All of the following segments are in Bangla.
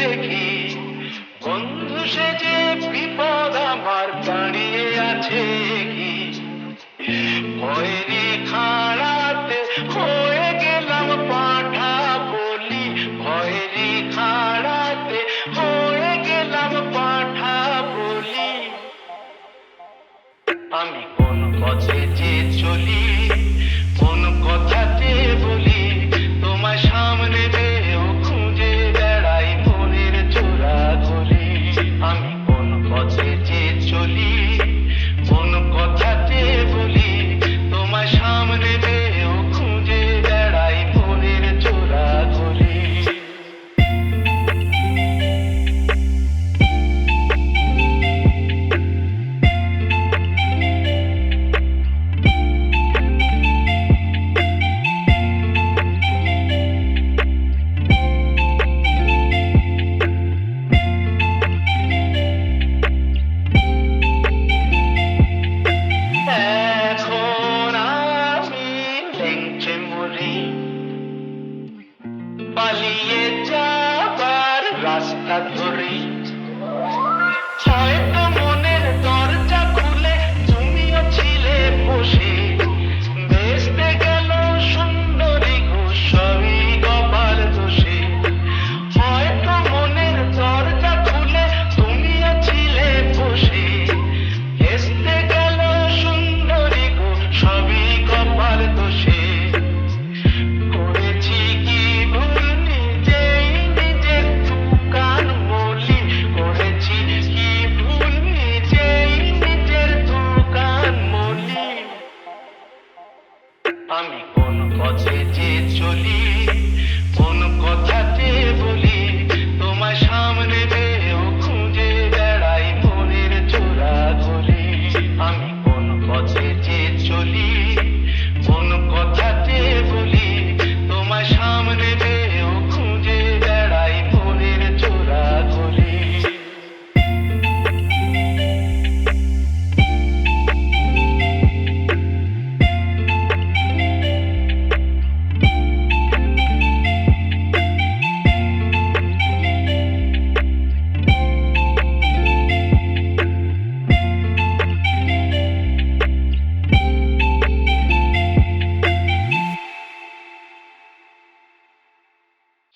দেখি বন্ধু সে যে বিপদ আমার দাঁড়িয়ে আছে কি ভয়নি খাড়াতে হয়ে গেলাম পাঠা বলি ভয়নি খাড়াতে হয়ে গেলাম পাঠা বলি আমি কোন পথে যে চলি time.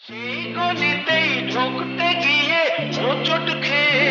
সেই গলিতেই ঢুকতে গিয়ে হোঁচট খেয়ে